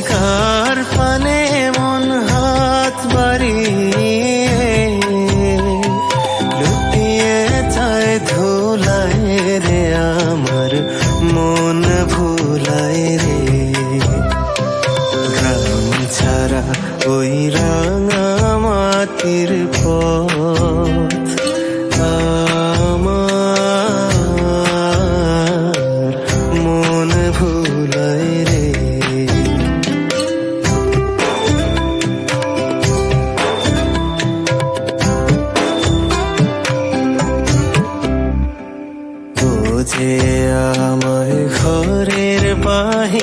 অন্ধকার পানে মন হাত বাড়িয়ে চায় যায় ধুলায় রে আমার মন ভুলায় রে। গ্রাম ছাড়া ওই রাঙা মাতির আমায় ঘরের বাহির